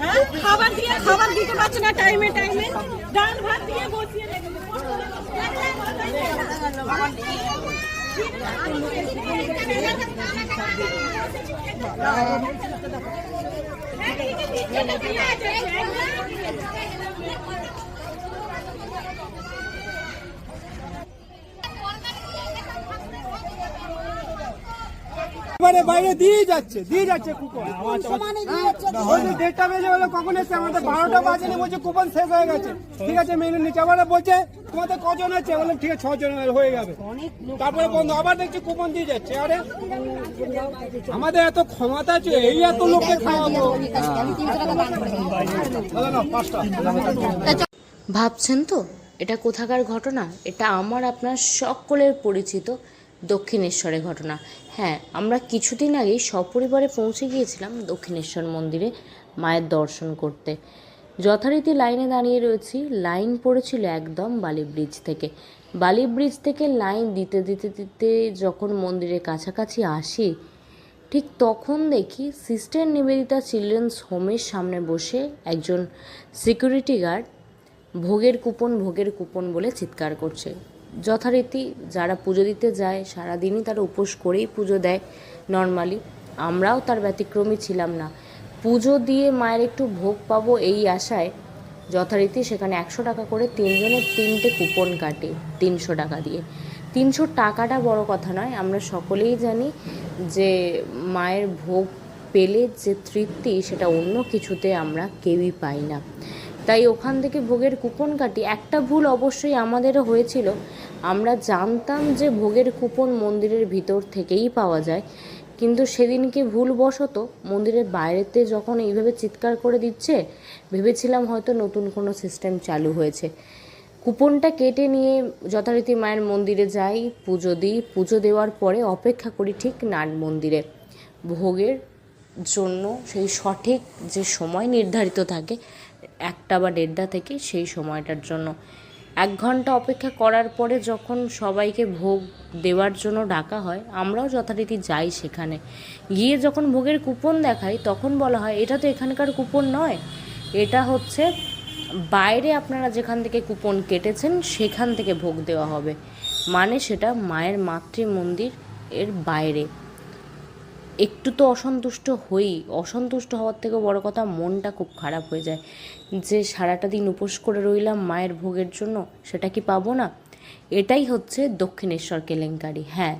হ্যাঁ? খাবার দিয়ে খাবার দিতে পারছে না টাইমে টাইমে ডাল ভাত দিয়ে বসিয়ে রেখেছে। এবারে বাইরে দিয়ে যাচ্ছে দিয়ে যাচ্ছে। কুপন দেড়টা বেজে গেলো কখন এসছে? আমাদের বারোটা বাজেনি বলছে কুপন শেষ হয়ে গেছে। ঠিক আছে মেনু নিচে। আবার বলছে তোমাদের কজন আছে? বললাম ঠিক আছে ছজন হয়ে যাবে। তারপরে বন্ধু আবার দেখছি কুপন দিয়ে যাচ্ছে। আরে আমাদের এত ক্ষমতা আছে এই এত লোককে খাওয়াবো। ভাবছেন তো এটা কোথাকার ঘটনা? এটা আমার আপনার সকলের পরিচিত। দক্ষিণেশ্বরের ঘটনা। হ্যাঁ আমরা কিছুদিন আগেই সপরিবারে পৌঁছে গিয়েছিলাম দক্ষিণেশ্বর মন্দিরে মায়ের দর্শন করতে। যথারীতি লাইনে দাঁড়িয়ে রয়েছি, লাইন পড়েছিল একদম বালি ব্রিজ থেকে। বালি ব্রিজ থেকে লাইন দিতে দিতে দিতে যখন মন্দিরের কাছাকাছি আসি, ঠিক তখন দেখি সিস্টার নিবেদিতা চিলড্রেন্স হোমের সামনে বসে একজন সিকিউরিটি গার্ড ভোগের কুপন ভোগের কুপন বলে চিৎকার করছে। যথারীতি যারা পুজো দিতে যায়, সারাদিনই তারা উপোস করেই পুজো দেয় নর্মালি আমরাও তার ব্যতিক্রমী ছিলাম না। পুজো দিয়ে মায়ের একটু ভোগ পাবো এই আশায় যথারীতি সেখানে একশো টাকা করে তিনজনের তিনটে কুপন কাটে তিনশো টাকা দিয়ে। তিনশো টাকাটা বড় কথা নয়, আমরা সকলেই জানি যে মায়ের ভোগ পেলে যে তৃপ্তি সেটা অন্য কিছুতে আমরা কেউই পাই না। তাই ওখান থেকে ভোগের কুপন কাটি। একটা ভুল অবশ্যই আমাদেরও হয়েছিল। আমরা জানতাম যে ভোগের কুপন মন্দিরের ভিতর থেকেই পাওয়া যায়, কিন্তু সেদিনকে ভুলবশত মন্দিরের বাইরেতে যখন এইভাবে চিৎকার করে দিচ্ছে, ভেবেছিলাম হয়তো নতুন কোনো সিস্টেম চালু হয়েছে। কুপনটা কেটে নিয়ে যথারীতি মায়ের মন্দিরে যাই, পুজো দিই। পুজো দেওয়ার পরে অপেক্ষা করি ঠিক নাট মন্দিরে। ভোগের জন্য সেই সঠিক যে সময় নির্ধারিত থাকে, একটা বা দেড়টা থেকে সেই সময়টার জন্য। এক ঘণ্টা অপেক্ষা করার পরে যখন সবাইকে ভোগ দেওয়ার জন্য ডাকা হয়, আমরাও যথারীতি যাই সেখানে। গিয়ে যখন ভোগের কুপন দেখাই, তখন বলা হয়, এটা তো এখানকার কুপন নয়। এটা হচ্ছে বাইরে আপনারা যেখান থেকে কুপন কেটেছেন, সেখান থেকে ভোগ দেওয়া হবে। মানে সেটা মায়ের মাতৃ মন্দির এর বাইরে। একটু তো অসন্তুষ্ট হই। অসন্তুষ্ট হওয়ার থেকে বড় কথা মনটা খুব খারাপ হয়ে যায়। যে সারাটা দিন উপোস করে রইলাম মায়ের ভোগের জন্য, সেটা কি পাবো না? এটাই হচ্ছে দক্ষিণেশ্বর কেলেঙ্কারি। হ্যাঁ